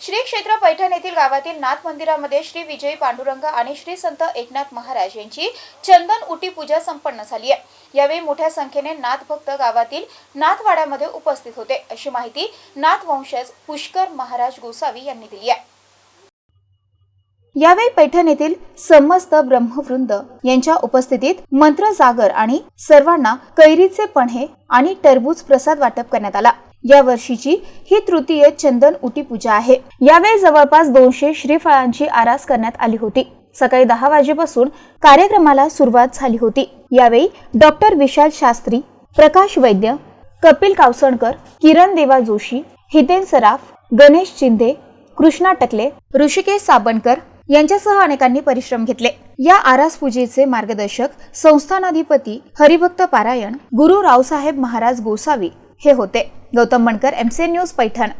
श्री क्षेत्र पैठण येथील गावातील नाथ मंदिरामध्ये श्री विजयी पांडुरंग आणि श्री संत एकनाथ महाराज यांची चंदन उटी पूजा संपन्न झाली आहे. यावेळी मोठ्या संख्येने नाथ भक्त गावातील नाथवाड्यामध्ये उपस्थित होते. अशी माहिती नाथ वंशज पुष्कर महाराज गोसावी यांनी दिली आहे. यावेळी पैठण येथील समस्त ब्रह्मवृंद यांच्या उपस्थितीत मंत्र जागर आणि सर्वांना कैरीचे पणहे आणि टरबूज प्रसाद वाटप करण्यात आला. या वर्षीची ही तृतीय चंदन उटी पूजा आहे. यावेळी जवळपास दोनशे श्रीफळांची आरास करण्यात आली होती. सकाळी दहा वाजेपासून कार्यक्रमाला सुरुवात झाली होती. यावेळी डॉक्टर विशाल शास्त्री प्रकाश वैद्य कपिल कावसणकर किरण देवा जोशी हितेन सराफ गणेश चिंधे कृष्णा टकले ऋषिकेश साबणकर यांच्यासह अनेकांनी परिश्रम घेतले. या आरास पूजेचे मार्गदर्शक संस्थानाधिपती हरिभक्त पारायण गुरु रावसाहेब महाराज गोसावी हे होते. Gautam Mankar MCN news Paithan.